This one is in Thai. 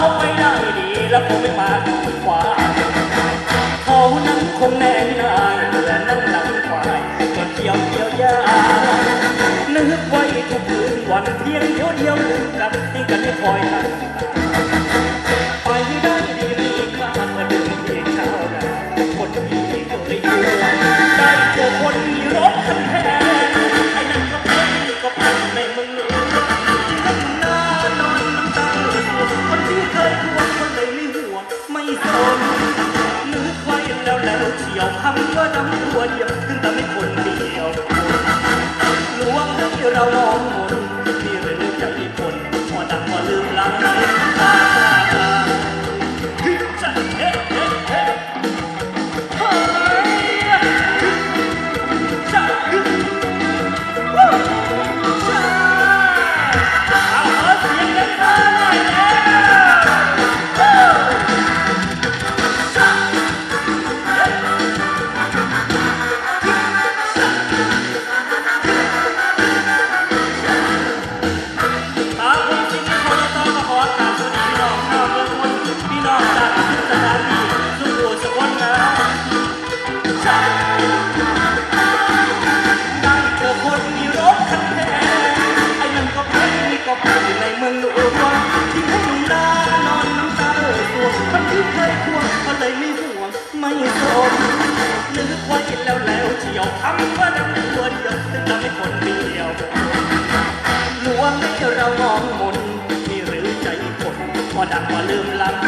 คงไม่ได้ดีและคงไม่มาทางควายเขานั้นคงแน่นายเหมือนนั่งหลังควายก็เกี่ยวเกี่ยวยานึกไว้ทุกคืนวันเพียงเดียวเดียวลืมกันทิ้งกันไม่คอยตั้งตา คนหรือใครแล้วแล้วเที่ยวทำเพื่อำตัวเดียวถึงแต่ไม่ ไม่สมนึกไว้แล้วแล้วเที่ยวทำว่าดังตัวเดียวซึ่งทำให้คนเดียวลวงให้เรามองมนมีหรือใจคนพอดังว่าลืมลำ